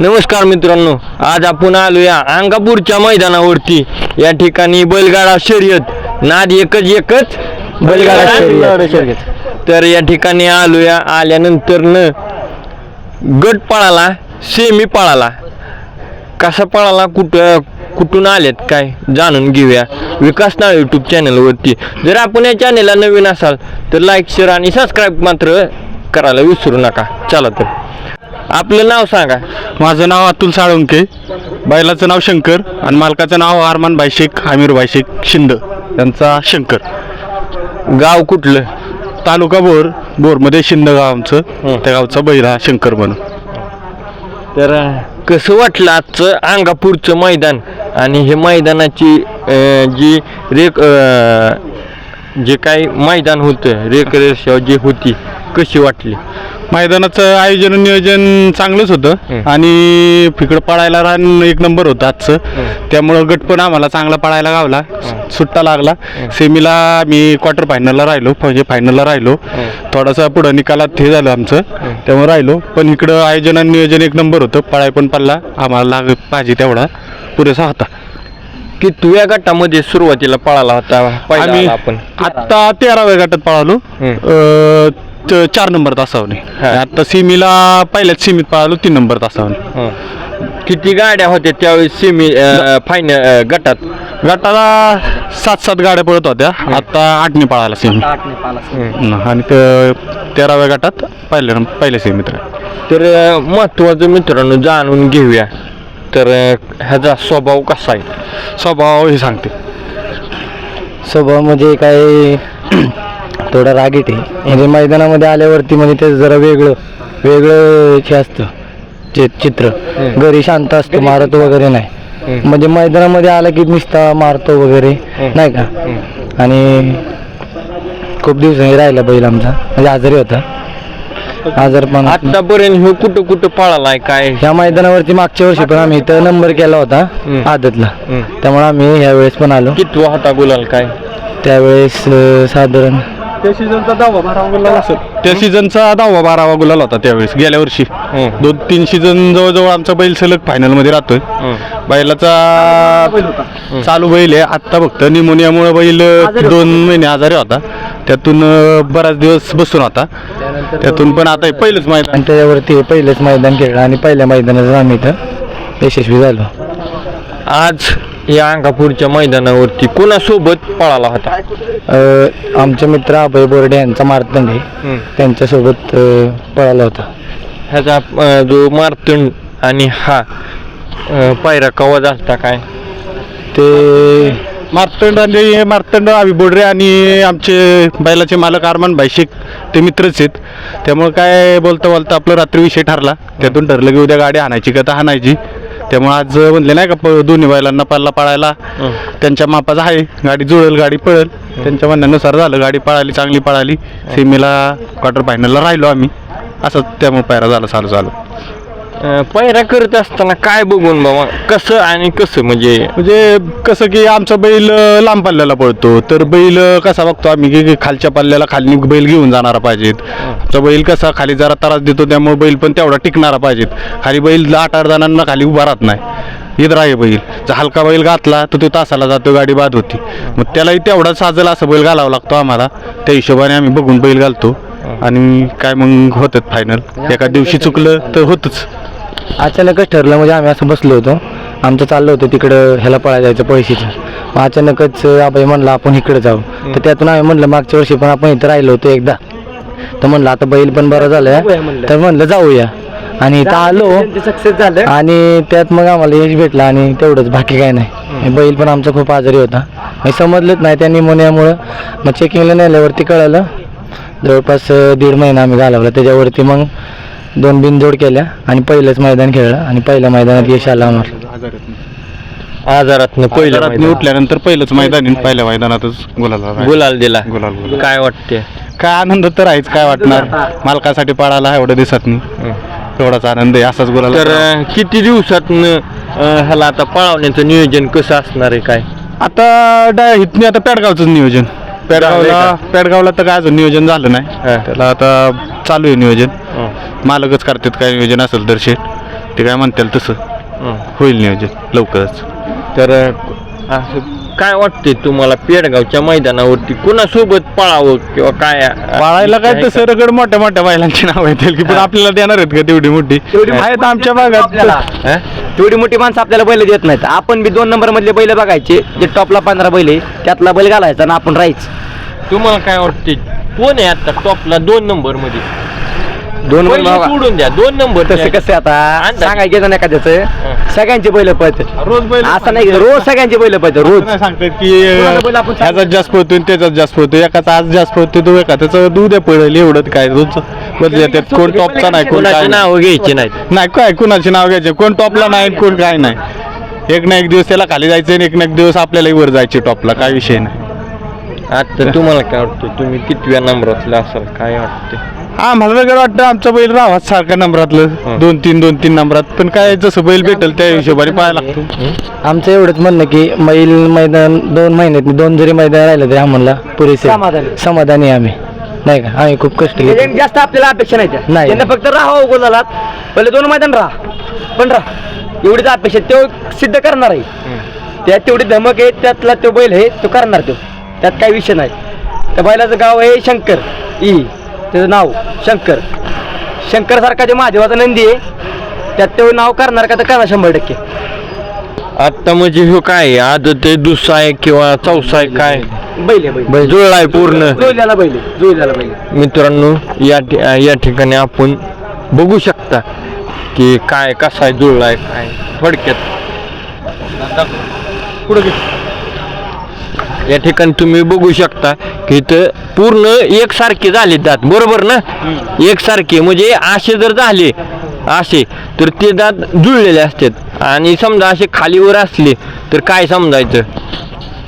नमस्कार मित्रांनो आज आपण आलोया अंगापूरच्या मैदानावरती. या ठिकाणी बैलगाडा शर्यत नाद एकच एकच बैलगाडा शर्यत. तर या ठिकाणी आलोया आल्यानंतर न गट पळाला सेमी पळाला. कसा पळाला कुठं कुठून आलेत काय जाणून घेऊया विकास नाळ यूट्यूब चॅनलवरती जर आपण या चॅनलला नवीन असाल तर लाईक शेअर आणि सबस्क्राईब मात्र करायला विसरू नका. चला तर. आपलं नाव सांगा. माझं नाव अतुल साळुंके. बैलाचं नाव शंकर आणि मालकाचं नाव अरमान भाईशेख आमिर भाईशेख शिंद. यांचा शंकर. गाव कुठलं? तालुका बोर बोरमध्ये शिंद गाव आमचं. त्या गावचा बैल हा शंकर म्हणून. तर कसं वाटलं आजचं अंगापूरचं मैदान? आणि हे मैदानाची जी रेक जे काही मैदान होतं रेखरेषा जी होती कशी वाटली? मैदानाचं आयोजन नियोजन चांगलंच होतं. आणि फिकडं पळायला रान एक नंबर होतं आजचं. त्यामुळं गट पण आम्हाला चांगला पळायला गावला. सुट्टा लागला. सेमीला मी क्वार्टर फायनलला राहिलो. म्हणजे फायनलला राहिलो. थोडासा पुढं निकालात हे झालं आमचं. त्यामुळे राहिलो. पण इकडं आयोजन आणि नियोजन एक नंबर होतं. पळाय पण पडला. आम्हाला लाग पाहिजे तेवढा पुरेसा होता. की तुझ्या गटामध्ये सुरुवातीला पळाला होता. पहिला आम्ही आपण. आत्ता तेराव्या गटात पळालो. त- चार नंबर तासावने. हा. आता सीमीला पहिल्याच सीमीत पळालो तीन नंबर तासावने. हं. किती गाड्या होत्या त्यावेळेस सेमी फायनल गटात? गटाला सात सात गाड्या पळत होत्या. आता आठने पळाला सेमी. हं. आणि ते- तेराव्या गटात पहिल्या पहिल्या सेमीत राहिलो. तर अं, महत्वाचं मित्रांनो जाणून घेऊया. तर अं, ह्याचा स्वभाव कसा आहे? स्वभाव हे सांगते. स्वभाव म्हणजे काय? थोडा रागीट आहे. म्हणजे मैदानामध्ये आल्यावरती म्हणजे ते जरा वेगळं वेगळं हे असतं. चि चित्र. घरी शांत असतो मारत वगैरे नाही. म्हणजे मैदानामध्ये आला की नुसता मारतो वगैरे. नाही का? आणि खूप दिवसांनी राहिला बैल आमचा. म्हणजे आजारी होता. आजारपण आतापर्यंत ह्यो कुठं कुठं पळालाय काय? ह्या मैदानावरती मागच्या वर्षी पण आम्ही इथं नंबर केला होता हम्म. आदतला. हं. त्यामुळे आम्ही ह्या वेळेस पण आलो. कितवा होता गुलाल काय? त्यावेळेस अं, साधारण त्या सीझनचा दहावा बारावा गुलाल असेल त्या सीझनचा दहावा बारावा गुलाल होता त्यावेळेस गेल्या वर्षी. दोन तीन सीझन जवळजवळ आमचा बैल सलग फायनलमध्ये राहतोय. बैलाचा चालू बैल आहे. आत्ता फक्त निमोनियामुळे बैल दोन महिने आजारी होता. त्यातून अं, बराच दिवस बसून होता. त्यातून पण आता हे पहिलंच मैदान. आणि त्याच्यावरती हे पहिलंच मैदान खेळलं आणि पहिल्या मैदानात आम्ही इथं यशस्वी झालो. आज या अंगापूरच्या मैदानावरती कोणासोबत पळाला होता? अ, आमचे मित्र अभय बोर्डे यांचा मार्तंड आहे. हं. त्यांच्यासोबत अ, पळाला होता. ह्याचा अं, जो मार्तंड आणि हा अं, पायरा कवा झालता काय? ते मार्तंड आणि मार्तंड आवी बोडरे आणि आमचे बैलाचे मालक अरमान भाईशेख ते मित्रच आहेत. त्यामुळे काय बोलता बोलता आपलं रात्री विषय ठरला. त्यातून ठरलं की उद्या गाडी हाणायची का तर हाणायची त्यामुळे आज म्हणले नाही का प- दोन्ही बैलांना पल्ला पळायला. त्यांच्या मापाचं आहे गाडी जुळेल गाडी पळेल. त्यांच्या म्हणण्यानुसार झालं गाडी पळाली चांगली पळाली. सेमीला क्वार्टर फायनलला राहिलो आम्ही. असं त्यामुळे पायरा झाला चालू चालू पायऱ्या करत असताना काय बघून बाबा? कसं आणि कसं? म्हणजे म्हणजे कसं की आमचा बैल लांब पल्ल्याला पळतो. तर बैल कसा बघतो आम्ही की खालच्या पल्ल्याला खाली बैल घेऊन जाणारा पाहिजेत. आमचा बैल कसा खाली जरा त्रास देतो त्यामुळे बैल पण तेवढा टिकणारा पाहिजेत. खाली बैल आठ आठ जणांना खाली उभा राहत नाही. येत आहे बैल. जर हलका बैल घातला तर तो तासाला जातो गाडी बाद होती. मग त्यालाही तेवढा साजल असं बैल घालावा लागतो आम्हाला. त्या हिशोबाने आम्ही बघून बैल घालतो. आणि काय मग होतात फायनल एका दिवशी चुकलं तर होतच. अचानकच ठरलं म्हणजे आम्ही असं बसलो होतो. आमचं चाललं होतं तिकडं ह्याला पळायला जायचं पैशाचं मग अचानकच अभय म्हणलं आपण इकडे जाऊ. तर त्यातून आम्ही म्हणलं मागच्या वर्षी पण आपण इथं राहिलो होतो एकदा. तर म्हणलं आता बैल पण बरं झालं तर म्हणलं जाऊया. आणि इथं आलो. सक्सेस झालं. आणि त्यात मग आम्हाला यश भेटलं आणि तेवढंच बाकी काय नाही. बैल पण आमचा खूप आजारी होता. मग समजलंच नाही त्या निमोनियामुळं. मग चेकिंगला नेल्यावरती कळालं. जवळपास दीड महिना आम्ही घालवला. त्याच्यावरती मग दोन बिनजोड केल्या आणि पहिलंच मैदान खेळलं आणि पहिल्या मैदानात यश आलं आम्हाला आजारातनं पहिलं रात्री मैदान. उठल्यानंतर पहिलंच मैदान आहे. पहिल्या मैदानातच गुलाला. गुलाल दिला गुलाल गुलाल. काय वाटते काय आनंद तर आहेच काय वाटणार मालकासाठी पळाला एवढ्या दिवसात एवढाच आनंद आहे असाच गुलाला तर अं, किती दिवसात ह्याला आता पळवण्याचं नियोजन कसं असणार आहे काय आता डाय इथनी आता पेडगावचं नियोजन पेडगावला पेडगावला तर काय अजून नियोजन झालं नाही. त्याला आता चालू आहे नियोजन. मालकच करतात काय नियोजन असेल तर शेट ते काय म्हणतील तसं. होईल नियोजन लवकरच. तर असं काय वाटते तुम्हाला पेडगावच्या मैदानावरती? कुणासोबत पळावं किंवा काय? पाळायला काय तसं रगड मोठ्या मोठ्या बैलांची नाव येतील की पण आपल्याला देणार आहेत का तेवढी मोठी? आहेत आमच्या भागात? तेवढी मोठी माणसं आपल्याला बैल देत नाहीत. आपण बी दोन नंबर मधले बैल बघायचे जे टॉपला पंधरा बैल आहे त्यातला बैल घालायचा आणि आपण राहायचं. तुम्हाला काय वाटते कोण आहे आता टॉपला दोन नंबरमध्ये? दोन बैल द्या. दोन नंबर तसं कसं आता? अंदाज. सांगायचं नाही एखाद्याचं. सगळ्यांचे बैल पळतात. रोज बैल असं नाही की रोज सगळ्यांचे बैल पळतात रोज. नाही सांगतात की कोणाला बैल आपण सांगतो? ह्याचाच जास्त पळतोय त्याचाच जास्त पळतोय. एकाचा आज जास्त पळतोय तो एका त्याचं दूध आहे पळेल एवढं काय. रोज बदल कोण टॉपचा नाही कोण काय कोणाची नाही. नाव घ्यायची नाहीत. नाही काय कुणाचे नाव घ्यायचे? कोण टॉपला नाही कोण काय नाही. एक ना एक दिवस त्याला खाली जायचं आणि एक ना एक दिवस आपल्यालाही वर जायचे टॉपला काय विषय नाही. आता तुम्हाला काय वाटतं? तुम्ही कितव्या नंबरातला असाल? काय वाटते आम्हाला वेगळं वाटतं आमचा बैल राहावा सारखा नंबरातलं. दोन तीन दोन तीन नंबरात. पण काय जसं बैल भेटल त्या हिशोबाने पाहायला लागतो. आमचं एवढंच म्हणणं की मैल मैदान दोन महिन्यात दोन जरी मैदान राहिलं तरी आम्हाला पुरेसे समाधानी. आम्ही. नाही का? आम्ही खूप कष्ट घेतो. जास्त आपल्याला अपेक्षा नाही त्या. नाही. त्यांना फक्त राहा गोलालात पहिले दोन मैदान राहा. पण राहा. एवढीच अपेक्षा तो सिद्ध करणार आहे. त्यात तेवढी धमक आहे त्यातला तो बैल आहे तो करणार तो. त्यात काही विषय नाही. त्या बैलाचं गाव आहे शंकर. ई. त्याचं नाव शंकर. शंकर सारखा जे महादेवाचा नंदी आहे त्यात तो नाव करणार का तर करणार शंभर टक्के. आता म्हणजे ह्यो काय आहे? आदत आहे दुसरा आहे किंवा चौसा आहे काय? बैल आहे पूर्ण. बैल आहे, बैल आहे. मित्रांनो या ठि- या ठिकाणी आपण बघू शकता की काय कसा आहे जुळलाय काय? थोडक्यात. या ठिकाणी तुम्ही बघू शकता की इथं पूर्ण एकसारखे झाले दात बरोबर ना? एकसारखे म्हणजे असे जर झाले असे तर ते दात जुळलेले असतात. आणि समजा असे खालीवर असले तर काय समजायचं?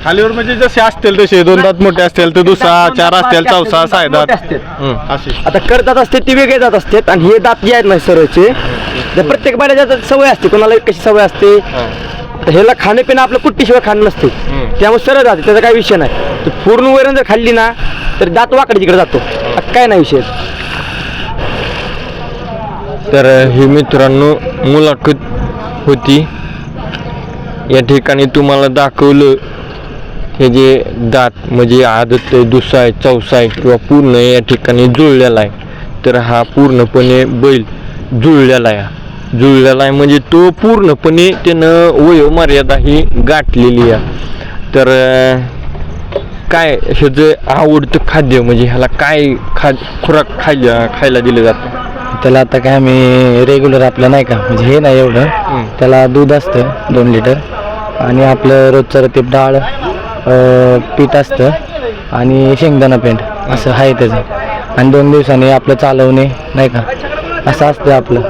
खालीवर म्हणजे जसे असतील तसे दोन दात मोठे असतील तर दुसरा चार असतील चौसा सहा दात. असे. आता करतात असते ते वेगळे जात असतात आणि हे दात जे आहेत ना सरळचे तर प्रत्येक बैलाच्या दातात सवय असते कोणाला कशी सवय असते? तर ह्याला खाणं पिणं आपलं कुट्टीशिवाय खाणं नसते. त्यामुळे सरळ जाते त्याचा काही विषय नाही. तर पूर्ण वैरण जर खाल्ली ना तर दात वाकडे तिकडे जातो. आता काय नाही विषय. तर ही मित्रांनो मुलाखत होती. या ठिकाणी तुम्हाला दाखवलं हे जे दात म्हणजे आदत आहे चौसाय आहे चौसा आहे किंवा पूर्ण या ठिकाणी जुळलेला आहे. तर हा पूर्णपणे बैल जुळलेला आहे. जुळलेला आहे म्हणजे तो पूर्णपणे त्यानं वयोमर्यादा ही गाठलेली आहे. तर काय ह्याचं आवडतं खाद्य म्हणजे ह्याला काय खा खुराक खायला खायला दिलं जातं? त्याला आता काय आम्ही रेग्युलर आपलं नाही का म्हणजे हे नाही एवढं. त्याला दूध असतं दोन लिटर आणि आपलं रोजचं रतीब डाळ अं, पीठ असतं. आणि शेंगदाणा पेंट असं आहे त्याचं. आणि दोन दिवसांनी आपलं चालवणे नाही का? असं असतं आपलं.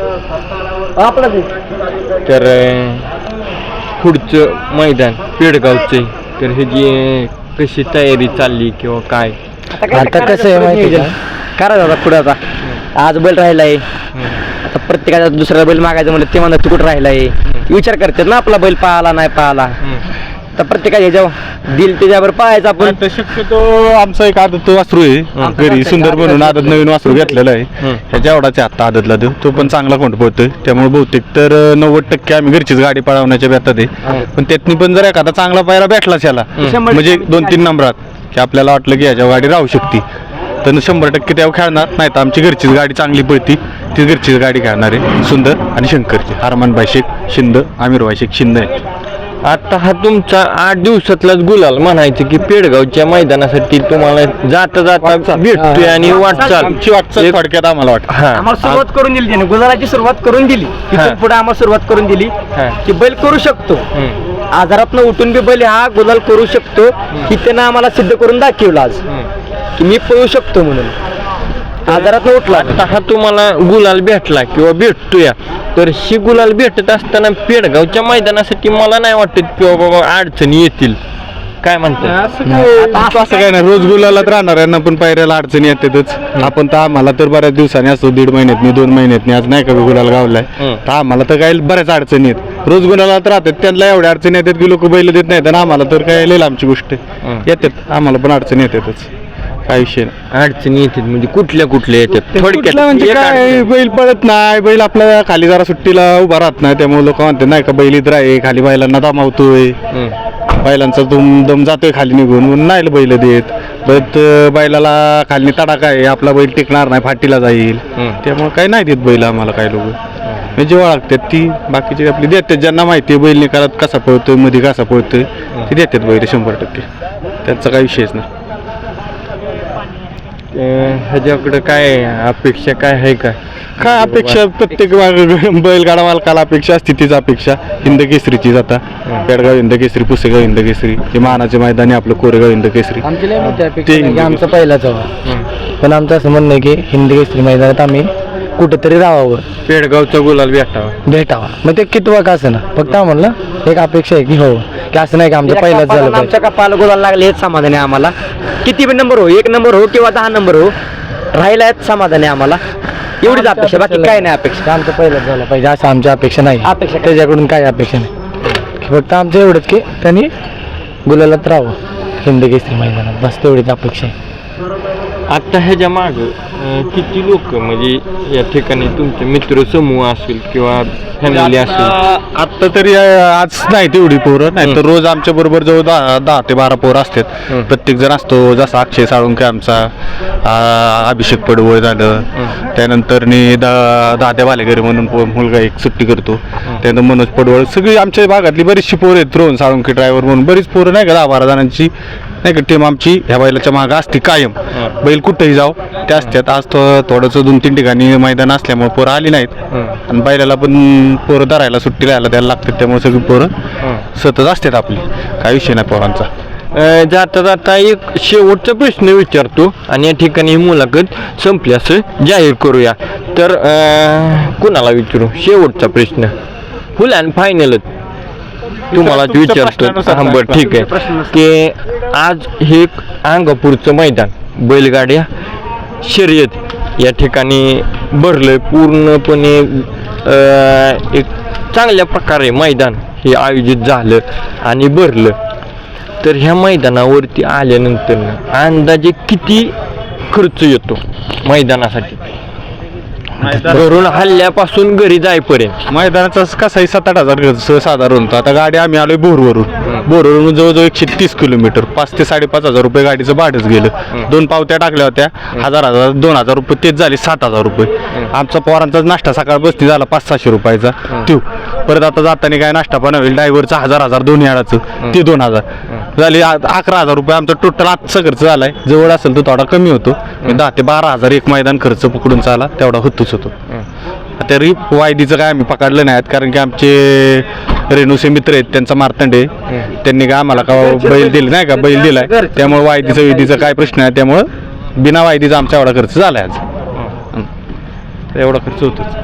तर अं, पुढचं मैदान पेडगावचं तर हे जी कशी तयारी चालली किंवा काय? आता कसं आहे माहिती का? करा दादा पुढे आता. आज बैल राहिलाय. आता प्रत्येकाचा दुसरा बैल मागायचं म्हणलं ते म्हणतात तू कुठं राहिलाय? विचार करतात ना आपला बैल पाहाला नाही पाहाला तर प्रत्येकाच्या ह्याच्यावर दिल त्याच्यावर पाहायचं आपण. आता शक्यतो आमचा एक आदत वासरू आहे. घरी सुंदर बनवून आदत नवीन वासरू घेतलेलं आहे. हं. ह्याच्या एवढाच आता आदतला देऊ. तो पण चांगला कोंड पळतोय. त्यामुळे बहुतेक तर अं, नव्वद टक्के आम्ही घरचीच गाडी पळवण्याच्या बेतात आहे. पण त्यातनी पण जर एखादा चांगला पायरा भेटलाच याला शंभर म्हणजे टक्के. दोन तीन नंबरात की आपल्याला वाटलं की ह्याच्या गाडी राहू शकते. तर शंभर टक्के त्यावर खेळणार नाही तर आमची घरचीच गाडी चांगली पळती. ती घरचीच गाडी खेळणार आहे सुंदर आणि शंकरची. हरमान शेख शिंद आमिर शेख शिंद. आता हा तुमचा आठ दिवसातलाच गुलाल म्हणायचं की पेडगावच्या मैदानासाठी तुम्हाला जाता जाता भेटतोय आणि वाटचाल. आमची वाटचाल एक- थोडक्यात आम्हाला वाटतं. हा. आम्हाला सुरुवात करून दिली त्याने. गुलालाची सुरुवात करून दिली. तिथून पुढे आम्हाला सुरुवात करून दिली हा. की बैल करू शकतो. हम्म, आजारातनं उठून बी बैल हा गुलाल करू शकतो. ही त्यानं आम्हाला सिद्ध करून दाखवलं आज. हम्म. की मी पळू शकतो म्हणून. आजारातनं उठला. आता हा तुम्हाला गुलाल भेटला किंवा भेटतोय. तर ही गुलाल भेटत असताना पेडगावच्या मैदानासाठी मला नाही वाटत किंवा बाबा अडचणी येतील. काय म्हणतात असं काय असं काय नाही. रोज गुलालात राहणार यांना पण पायऱ्याला अडचणी येतातच. आपण तर आम्हाला तर बऱ्याच दिवसांनी असतो दीड महिन्यातनी दोन महिन्यातनी आज नाही का गुलाल गावलाय. तर आम्हाला तर काही बऱ्याच अडचणी आहेत रोज गुलालात राहतात त्यांना एवढ्या अडचणी येतात की लोक बैल देत नाहीत आणि आम्हाला तर काय लिहिलं आमची गोष्ट. येतात. आम्हाला पण अडचणी येतातच. काय विषय नाही अडचणी येतात म्हणजे कुठल्या कुठल्या येतात? कुठलं म्हणजे एक काय? अडचण. बैल पळत नाही बैल आपल्या खाली जरा सुट्टीला उभा राहत नाही त्यामुळे लोक म्हणतात नाही का बैल इथं आहे खाली बैलांना दमावतोय. हं. बैलांचा दम दम जातोय खाली निघून म्हणून नाही बैल देत. परत अं, बैलाला खाली तडाखा आहे आपला बैल टिकणार नाही फाटीला जाईल. हं. त्यामुळे काही नाही देत बैल आम्हाला काही लोक. म्हणजे ओळखतात ती बाकीची आपली देतात. ज्यांना माहिती आहे बैल निकालात कसा पळतोयमध्ये कसा पळतोय ती देतात बैल शंभर टक्के. त्यांचा काही विषयच नाही. ह्याच्याकडे काय अपेक्षा काय आहे का? काय अपेक्षा? प्रत्येक वा- बैलगाडा मालकाला अपेक्षा असते तीच अपेक्षा. हिंद केसरीचीच आता. पेडगाव हिंद केसरी पुसेगाव हिंद केसरी हे मानाचे मैदानी आपलं कोरेगाव हिंद केसरी आमची लय मोठी अपेक्षा ते आहे की आमचा पहिलाच हवा. पण आमचं असं म्हणणं आहे की हिंदी केसरी मैदानात आम्ही कुठेतरी राहावं. पेडगावचा गुलाल भेटावा. भेटावा. मग ते कितवा का असं ना? फक्त आम्हाला एक अपेक्षा आहे की हो. की असं नाही की आमचं पहिलाच झालं पाहिजे आमच्या कपाला गोलाला लागले हेच समाधान आहे आम्हाला. किती पण नंबर हो एक नंबर हो किंवा दहा नंबर हो राहिला हेच समाधान आहे आम्हाला. एवढीच अपेक्षा बाकी काय नाही. अपेक्षा. आमचं पहिलाच झालं पाहिजे असं आमची अपेक्षा नाही. अपेक्षा काय? त्याच्याकडून काय अपेक्षा नाही. की फक्त आमचं एवढंच की त्यांनी गुलालात राहावं. हिंद केसरी मैदानात. बस तेवढीच अपेक्षा आहे. आता ह्याच्या माग किती लोक म्हणजे या ठिकाणी तुमचे मित्र समूह असेल किंवा फॅमिली असेल? आता तरी अं, आज नाही तेवढी पोरं नाही तर रोज आमच्या बरोबर जवळ दहा दहा ते बारा पोरं असतात. हं. प्रत्येक जण असतो जसा अक्षय साळुंके आमचा आ, अभिषेक पडवळ झालं. त्यानंतर नी दा दाद्या बालेघरी म्हणून पो- मुलगा एक सुट्टी करतो. त्यानंतर मनोज पडवळ. सगळी आमच्या भागातली बरीचशी पोरं आहेत रोहन साळुंके ड्रायव्हर म्हणून. बरीच पोरं नाही का दहा बारा जणांची. नाही का टीम आमची ह्या बैलाच्या मागं असते कायम. बैल कुठेही जाऊ ते असतात आज तो थोडंसं दोन तीन ठिकाणी मैदान असल्यामुळे पोरं आली नाहीत. आणि बैलाला पण पोरं धरायला सुट्टी राहायला द्यायला लागतात त्यामुळे सगळी पोरं सतत असतात आपली. काही विषय नाही पोरांचा. अं, जाता जाता एक शेवटचा प्रश्न विचारतो आणि या ठिकाणी ही मुलाखत संपली असं जाहीर करूया. तर अं, कुणाला विचारू? शेवटचा प्रश्न. फुल अँड फायनलच तुम्हाला विचारतो. हा बरं ठीक आहे. की आज हे अंगापूरचं मैदान बैलगाड्या शर्यत या ठिकाणी भरलंय. पूर्णपणे एक चांगल्या प्रकारे मैदान हे आयोजित झालं आणि भरलं. तर ह्या मैदानावरती आल्यानंतर अंदाजे किती खर्च येतो मैदानासाठी? घरून हल्ल्यापासून घरी जाईपर्यंत. मैदानाचा कसाही सात आठ हजार खर्च साधारण होतो आता गाडी आम्ही आलोय बोरवरून. बोरवरून जवळजवळ एकशे तीस किलोमीटर पाच ते साडेपाच हजार रुपये गाडीचं भाडंच गेलं. दोन पावत्या टाकल्या होत्या हजार हजार दोन हजार रुपये तेच झाले सात हजार रुपये. आमचा पोरांचा नाश्ता सकाळ बसती झाला पाच सहाशे रुपयाचा. त्यो. परत आता जाताना काय नाश्ता पण होईल ड्रायव्हरचा हजार हजार दोन याडाचं. ते दोन हजार. झाले अकरा हजार रुपये. आमचा टोटल आजचा खर्च झालाय. जवळ असेल तर थोडा कमी होतो. दहा ते बारा हजार एक मैदान खर्च पकडून चाला तेवढा होतोच होतो. तरी वायदीचं काय आम्ही पकडलं नाही कारण की आमचे रेणूचे मित्र आहेत त्यांचा मार्तंड. आहे त्यांनी काय आम्हाला का बैल दिले नाही का? बैल दिलाय. त्यामुळे वायदीचं विधीचा काय प्रश्न आहे? त्यामुळं बिना वायदीचा आमचा एवढा खर्च झालाय आज. एवढा खर्च होतोच.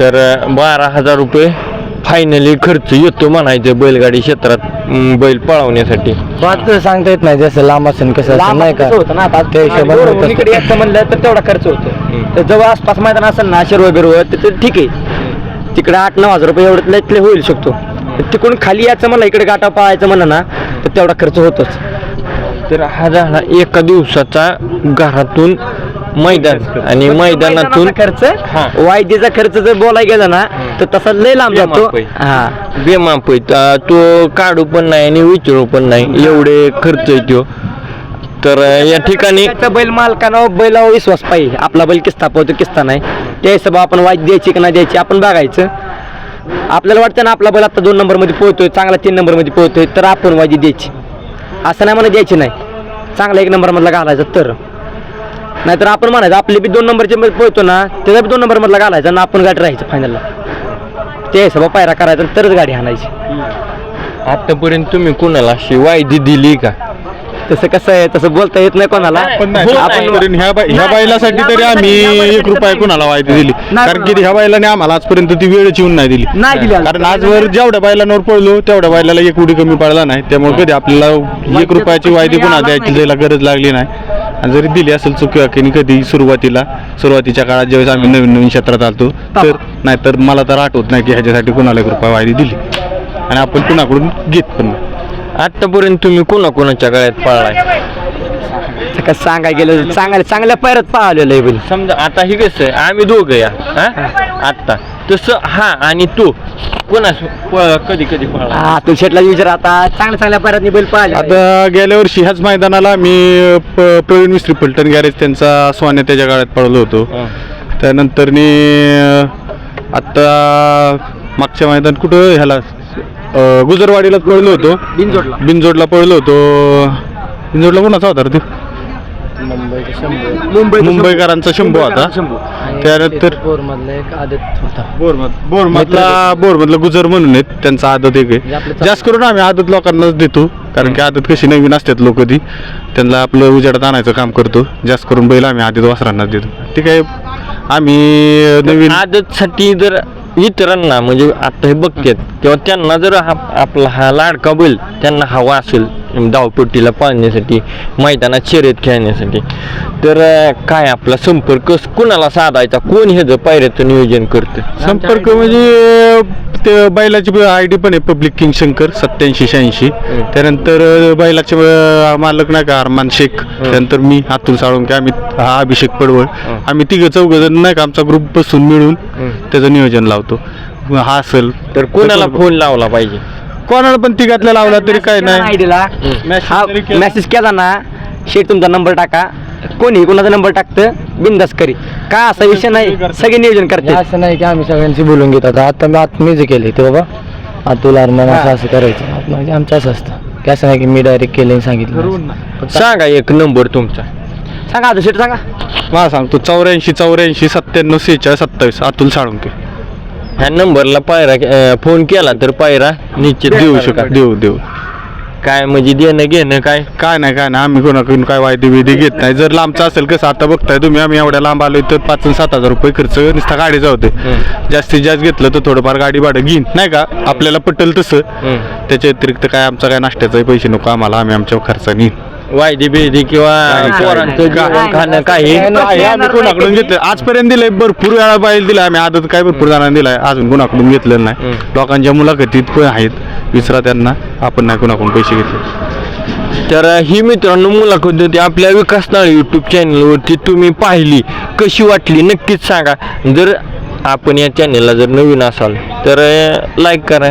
तर बारा हजार रुपये फायनली खर्च येतो म्हणायचं बैलगाडी क्षेत्रात बैल पळवण्यासाठी. बात सांगता येत नाही जसं लांब असेल कसं नाही का? कसं होतं ना? आता त्या हिशोबाने बरोबर, होत. असतं. इकडे यायचं म्हणलं तर तेवढा खर्च होतो. तर जवळ आसपास मैदान असेल ना शिरवळ बिरवळ तर ठीक आहे. तिकडे आठ नऊ हजार रुपये एवढं लयतले होईल शकतो. तिकडून खाली यायचं म्हणलं इकडे गाठा पाहायचं म्हणलं ना तर तेवढा खर्च होतोच. तर हा झाला एका दिवसाचा घरातून मैदान आणि मैदानातून खर्च? हा. वायदीचा खर्च जर बोलायला गेला ना तर तसा लय लांब जातो. हा. बेमाप. ता- काढू पण नाही आणि विचारू पण नाही. एवढे खर्च येतो तर या ठिकाणी बैल मालकानं बैलावर विश्वास पाहिजे. आपला बैल किस्ता पोहतो किस्ता नाही. त्या हिशोबा आपण वाईट द्यायची की नाही द्यायची आपण बघायचं. आपल्याला वाटतं ना आपला बैल आता दोन नंबरमध्ये पोहतोय चांगला तीन नंबरमध्ये पोहतोय तर आपण वाजी द्यायची. असं नाही म्हणा द्यायची नाही. चांगला एक नंबरमधला घालायचा तर. नाहीतर आपण म्हणायचं आपले बी दोन नंबरचे पोहतो ना त्याचा बी दोन नंबरमधला घालायचा आणि आपण गाडी राहायचं फायनलला त्या हिशोबा पायरा करायचा आणि तरच गाडी आणायची आतापर्यंत तुम्ही कुणाला अशी वायदी दिली का? तसं कसं आहे तसं बोलता येत नाही कोणाला. पण नाही. आतापर्यंत ह्या बै- ह्या बैलासाठी तरी आम्ही एक रुपया कुणाला वायदी दिली? कारण की ह्या बैलाने आम्हाला आजपर्यंत ती वेळच येऊन नाही दिली. नाही दिली आज. कारण आजवर जेवढ्या बैलांवर पडलो तेवढ्या बैलाला एक उडी कमी पडला नाही. त्यामुळे कधी आपल्याला एक रुपयाची वायदी पुन्हा द्यायची द्यायला गरज लागली नाही. आणि जरी दिली असेल चुकी की कधी सुरुवातीला सुरुवातीच्या काळात ज्यावेळेस आम्ही नवीन नवीन क्षेत्रात आलतो तर नाहीतर मला तर आठवत नाही की ह्याच्यासाठी कुणाला एक रुपया वायदी दिली. आणि आपण कुणाकडून घेत पण नाही. आतापर्यंत तुम्ही कोणाकोणाच्या गळ्यात पळलाय? कसं सांगाय गेलं चांगल्या चांगल्या पैरात पाहिलेलं आहे बैल. समजा आता हे कसं आहे आम्ही दोघं या हा? आत्ता. तसं हा आणि तो कोणास प- कधी कधी पळला? हा तू शेटला विचार आता. चांगल्या चांगल्या पैरात बैल पाहिले आता गेल्या वर्षी ह्याच मैदानाला मी प- प्रवीण मिस्त्री फलटण गॅरेज त्यांचा सोन्या त्याच्या गाड्यात पडलो होतो. हं. त्यानंतर आता मागच्या मैदान कुठं ह्याला अं, गुजरवाडीला पळलो होतो. बिनजोडला. बिनजोडला पळलो होतो. बिनजोडला कोणाचा होता रे तो? मुंबई मुंबईकरांचा शंभू होता. त्यानंतर मधला एक आदत होता. बोरमध बोरमधला बोरमधला गुजर म्हणून आहेत. त्यांचा आदत एक म्हणजे आहे जास्त करून आम्ही आदत लोकांनाच देतो. कारण की आदत कशी नवीन असतात लोक ती. त्यांना आपलं उजेडात आणायचं काम करतो. जास्त करून बैल आम्ही आदत वासरांनाच देतो. ठीक आहे. आम्ही नवीन आदतसाठी जर इतरांना म्हणजे आता हे बघतात किंवा त्यांना जर हा आपला हा लाडका बैल त्यांना हवा असेल धावपट्टीला पाळण्यासाठी मैदानात शर्यत खेळण्यासाठी. तर काय आपला संपर्क कुणाला साधायचा? कोण ह्याचं पायऱ्याचं नियोजन करतं? संपर्क म्हणजे ते बैलाची आय डी पण आहे पब्लिक किंग शंकर सत्याऐंशी शहाऐंशी. त्यानंतर बैलाचे मालक नाही का अरमान शेख. त्यानंतर मी अतुल साळुंके आम्ही हा अभिषेक पडवळ. आम्ही तिघं चौघ जण नाही का आमचा ग्रुप बसून मिळून त्याचं नियोजन लावतो. हा असेल. तर कोणाला फोन लावला पाहिजे? कोणाला पण तिघातल्या लावला तरी काय नाही Message हा केला- मेसेज केला ना शेट तुमचा नंबर टाका. कोणी कोणाचा नंबर टाकतं बिंदास करी. का असा विषय नाही? सगळे नियोजन करते. असं नाही की आम्ही सगळ्यांशी बोलून घेत. आता आता मी आत मी जे केले ते बाबा अतुल अरमान असं असं करायचं. आत म्हणजे आमचं असं असतं. की असं नाही की मी डायरेक्ट केलं आणि सांगितलं सांगा एक नंबर तुमचा. सांगा आता शेट सांगा. मला सांगतो चौऱ्याऐंशी चौऱ्याऐंशी सत्त्याण्णव सेहेचाळीस सत्तावीस. अतुल साळुंके. ह्या नंबरला पायरा अं, फोन केला तर पायरा निश्चित देऊ शकतो? देऊ देऊ. काय म्हणजे देणं घेणं काय? काय नाही काय नाही. आम्ही कोणाकडून काय वायदे बिदे घेत नाही. जर लांबचं असेल कसं आता बघताय तुम्ही आम्ही एवढ्या लांब आलोय तर पाच आणि सात हजार रुपये खर्च नुसता गाडी जाऊते हम्म. जास्तीत जास्त घेतलं तर थोडंफार गाडी भाडं घेईन. नाही का? आपल्याला पटेल तसं. हम्म. त्याच्या व्यतिरिक्त काय आमचा काय नाश्त्याचे पैसे नको आम्हाला. आम्ही आमच्या खर्चाने येईन. वायदी बियदी किंवा पोरांचं काय- जेवण खाणं काही. नाही, आम्ही कोणाकडून घेतलं? आजपर्यंत दिलंय भरपूर वेळा बाहेर दिलाय आम्ही आदत काय भरपूर जणांना दिलाय. अजून कोणाकडून घेतलेलं नाही. हम्म. लोकांच्या मुलाखतीत पण आहेत. विचारा त्यांना. आपण नाही कोणाकडून पैसे घेतले. तर ही मित्रांनो मुलाखत होती आपल्या विकास नाळे यूट्यूब चॅनलवरती तुम्ही पाहिली. कशी वाटली नक्कीच सांगा. जर आपण या चॅनलला जर नवीन असाल तर लाईक करा.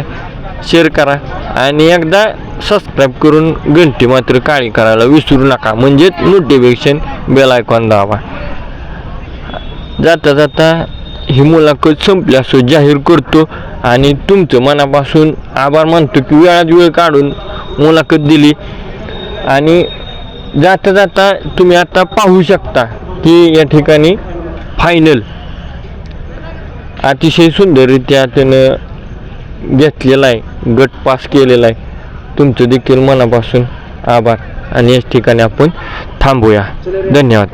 शेअर करा आणि एकदा सबस्क्राईब करून घंटी मात्र काळी करायला विसरू नका. म्हणजेच नोटिफिकेशन बेल आयकॉन दाबा. जाता जाता ही मुलाखत संपली असो जाहीर करतो आणि तुमचं मनापासून आभार मानतो की वेळात वेळ काढून मुलाखत दिली. आणि जाता जाता तुम्ही आता पाहू शकता की या ठिकाणी फायनल अतिशय सुंदररित्या त्यानं घेतलेला आहे. गट पास केलेला आहे. तुमचं देखील मनापासून आभार. आणि याच ठिकाणी आपण थांबूया. धन्यवाद.